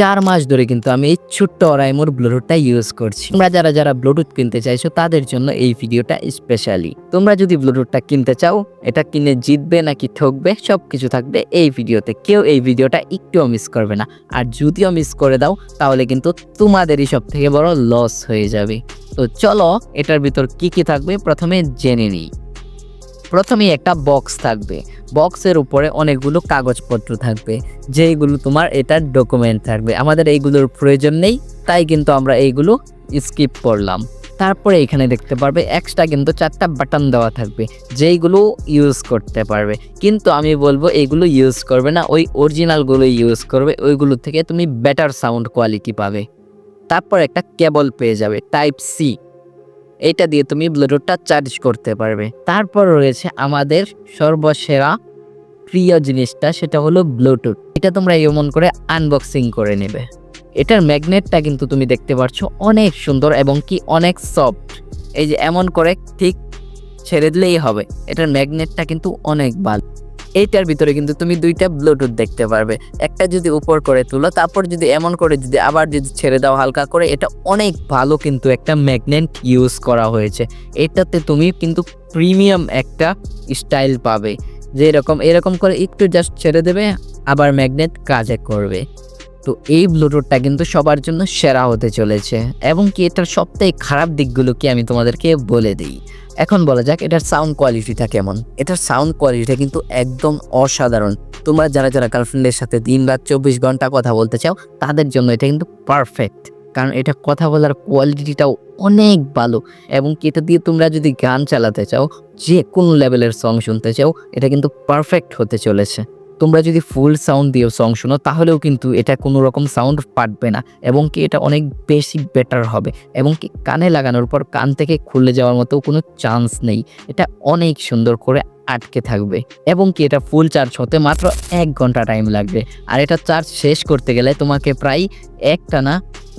চার মাস ধরে কিন্তু আমি এই ছোট্ট অরাইমোর ব্লুটুথটা ইউজ করছি। তোমরা যারা যারা ব্লুটুথ কিনতে চাইছো, তাদের জন্য এই ভিডিওটা স্পেশালি তোমরা যদি ব্লুটুথটা কিনতে চাও, এটা কিনে জিতবে নাকি ঠকবে সব কিছু থাকবে এই ভিডিওতে। কেউ এই ভিডিওটা একটুও মিস করবে না। আর যদিও মিস করে দাও, তাহলে কিন্তু তোমাদেরই সব থেকে বড় লস হয়ে যাবে। তো চলো, এটার ভিতর কি কি থাকবে? প্রথমে জেনে নিই। প্রথমেই একটা বক্স থাকবে। বক্সের উপরে অনেকগুলো কাগজপত্র থাকবে, যেইগুলো তোমার এটার ডকুমেন্ট থাকবে। আমাদের এইগুলোর প্রয়োজন নেই, তাই কিন্তু আমরা এইগুলো স্কিপ করলাম। তারপরে এখানে দেখতে পারবে এক্সট্রা কিন্তু চারটা বাটন দেওয়া থাকবে, যেইগুলো ইউজ করতে পারবে। কিন্তু আমি বলব এইগুলো ইউজ করবে না, ওই অরিজিনালগুলো ইউজ করবে, ওইগুলো থেকে তুমি বেটার সাউন্ড কোয়ালিটি পাবে। তারপর একটা কেবল পেয়ে যাবে টাইপ সি এটা দিয়ে তুমি ব্লুটুথটা চার্জ করতে পারবে। তারপর রয়েছে আমাদের সর্বসেরা প্রিয় জিনিসটা, সেটা হলো ব্লুটুথ এটা তোমরা এমন করে আনবক্সিং করে নেবে। এটার ম্যাগনেটটা কিন্তু তুমি দেখতে পাচ্ছ অনেক সুন্দর এবং কি অনেক সফট এই যে এমন করে ঠিক ছেড়ে দিলেই হবে। এটার ম্যাগনেটটা কিন্তু অনেক ভালো। এইটার ভিতরে কিন্তু তুমি দুইটা ব্লুটুথ দেখতে পারবে। একটা যদি উপর করে তুলো, তারপর যদি এমন করে যদি আবার যদি ছেড়ে দাও হালকা করে, এটা অনেক ভালো কিন্তু একটা ম্যাগনেট ইউজ করা হয়েছে। এটাতে তুমি কিন্তু প্রিমিয়াম একটা স্টাইল পাবে। যে এরকম এরকম করে একটু জাস্ট ছেড়ে দেবে, আবার ম্যাগনেট কাজে করবে। তো এই ব্লুটুথটা কিন্তু সবার জন্য সেরা হতে চলেছে। এবং কি এটার সবথেকে খারাপ দিকগুলো কি আমি তোমাদেরকে বলে দিই? এখন বলা যাক এটার সাউন্ড কোয়ালিটিটা কেমন। এটার সাউন্ড কোয়ালিটিটা কিন্তু একদম অসাধারণ। তোমরা যারা যারা গার্লফ্রেন্ডের সাথে দিন রাত চব্বিশ ঘণ্টা কথা বলতে চাও, তাদের জন্য এটা কিন্তু পারফেক্ট কারণ এটা কথা বলার কোয়ালিটিটাও অনেক ভালো। এবং কি এটা দিয়ে তোমরা যদি গান চালাতে চাও যে কোনো লেভেলের সং শুনতে চাও, এটা কিন্তু পারফেক্ট হতে চলেছে। তোমরা যদি ফুল সাউন্ড দিয়েও সং শোনো, তাহলেও কিন্তু এটা কোনো রকম সাউন্ড পাঠবে না এবং কি এটা অনেক বেশি বেটার হবে এবং কি কানে লাগানোর পর কান থেকে খুলে যাওয়ার মতো কোনো চান্স নেই। এটা অনেক সুন্দর করে আটকে থাকবে এবং কি এটা ফুল চার্জ হতে মাত্র এক ঘণ্টা টাইম লাগবে। আর এটা চার্জ শেষ করতে গেলে তোমাকে প্রায় একটা না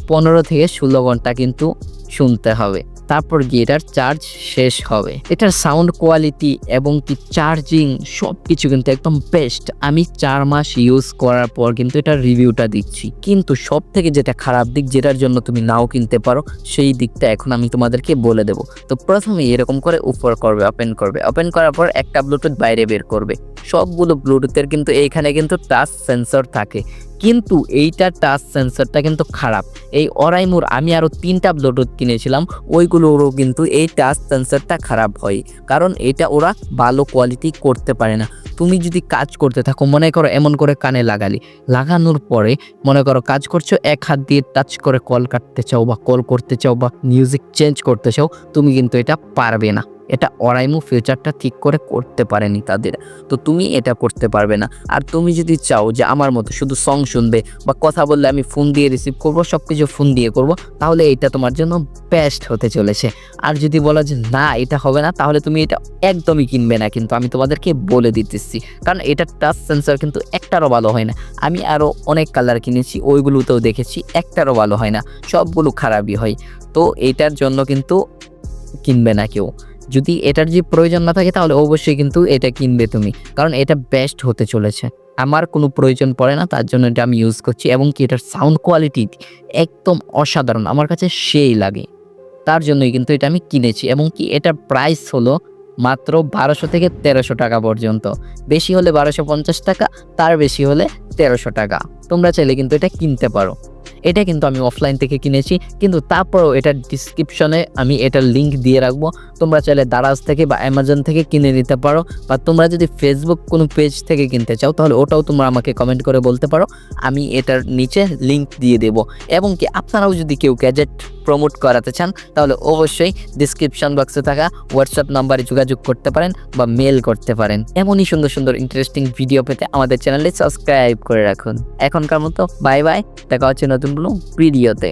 পনেরো থেকে ষোলো ঘণ্টা কিন্তু শুনতে হবে। তারপর গিয়ে এটার চার্জ শেষ হবে। এটার সাউন্ড কোয়ালিটি এবং কি চার্জিং সব কিছু কিন্তু একদম বেস্ট আমি চার মাস ইউজ করার পর কিন্তু এটার রিভিউটা দিচ্ছি। কিন্তু সব থেকে যেটা খারাপ দিক, যেটার জন্য তুমি নাও কিনতে পারো, সেই দিকটা এখন আমি তোমাদেরকে বলে দেবো। তো প্রথমে এরকম করে উপর করবে ওপেন করবে। ওপেন করার পর একটা ব্লুটুথ বাইরে বের করবে। সবগুলো ব্লুটুথের কিন্তু এইখানে কিন্তু টাচ সেন্সর থাকে। কিন্তু এইটা টাচ সেন্সরটা কিন্তু খারাপ। এই অরাইমুর আমি আরও তিনটা ব্লুটুথ কিনেছিলাম, ওইগুলোরও কিন্তু এই টাচ সেন্সরটা খারাপ হয়। কারণ এটা ওরা ভালো কোয়ালিটি করতে পারে না। তুমি যদি কাজ করতে থাকো, মনে করো এমন করে কানে লাগালি, লাগানোর পরে মনে করো কাজ করছ, এক হাত দিয়ে টাচ করে কল কাটতে চাও বা কল করতে চাও বা মিউজিক চেঞ্জ করতে চাও, তুমি কিন্তু এটা পারবে না। এটা অরাইমু ফিউচারটা ঠিক করে করতে পারেনি তাদের। তো তুমি এটা করতে পারবে না। আর তুমি যদি চাও যে আমার মতো শুধু সং শুনবে বা কথা বললে আমি ফোন দিয়ে রিসিভ করব সব কিছু ফোন দিয়ে করব, তাহলে এটা তোমার জন্য বেস্ট হতে চলেছে। আর যদি বলো যে না, এটা হবে না, তাহলে তুমি এটা একদমই কিনবে না। কিন্তু আমি তোমাদেরকে বলে দিতেছি। কারণ এটার টাচ সেন্সর কিন্তু একটারও ভালো হয় না। আমি আরও অনেক কালার কিনেছি, ওইগুলোতেও দেখেছি, একটারও ভালো হয় না। সবগুলো খারাপই হয়। তো এটার জন্য কিন্তু কিনবে না কেউ। যদি এটার যে প্রয়োজন না থাকে, তাহলে অবশ্যই কিন্তু এটা কিনবে তুমি। কারণ এটা বেস্ট হতে চলেছে। আমার কোনো প্রয়োজন পড়ে না, তার জন্য এটা আমি ইউজ করছি এবং কি এটার সাউন্ড কোয়ালিটি একদম অসাধারণ। আমার কাছে সেই লাগে। তার জন্যই কিন্তু এটা আমি কিনেছি এবং কি এটার প্রাইস হলো মাত্র বারোশো থেকে তেরোশো টাকা পর্যন্ত। বেশি হলে বারোশো পঞ্চাশ টাকা, তার বেশি হলে তেরোশো টাকা। তোমরা চাইলে কিন্তু এটা কিনতে পারো। এটা কিন্তু আমি অফলাইন থেকে কিনেছি, কিন্তু তারপরেও এটার ডিসক্রিপশনে আমি এটার লিংক দিয়ে রাখব। তোমরা চাইলে দারাজ থেকে বা অ্যামাজন থেকে কিনে নিতে পারো, বা তোমরা যদি ফেসবুক কোনো পেজ থেকে কিনতে চাও, তাহলে ওটাও তোমরা আমাকে কমেন্ট করে বলতে পারো। আমি এটার নিচে লিংক দিয়ে দেবো। এবং কি, আপনারাও যদি কেউ গ্যাজেট প্রমোট করাতে চান, তাহলে অবশ্যই ডিসক্রিপশন বক্সে থাকা হোয়াটসঅ্যাপ নাম্বারে যোগাযোগ করতে পারেন বা মেল করতে পারেন। এমনই সুন্দর সুন্দর ইন্টারেস্টিং ভিডিও পেতে আমাদের চ্যানেলে সাবস্ক্রাইব করে রাখুন। এখনকার মতো বাই বাই দেখা হচ্ছে নতুন কোনো ভিডিওতে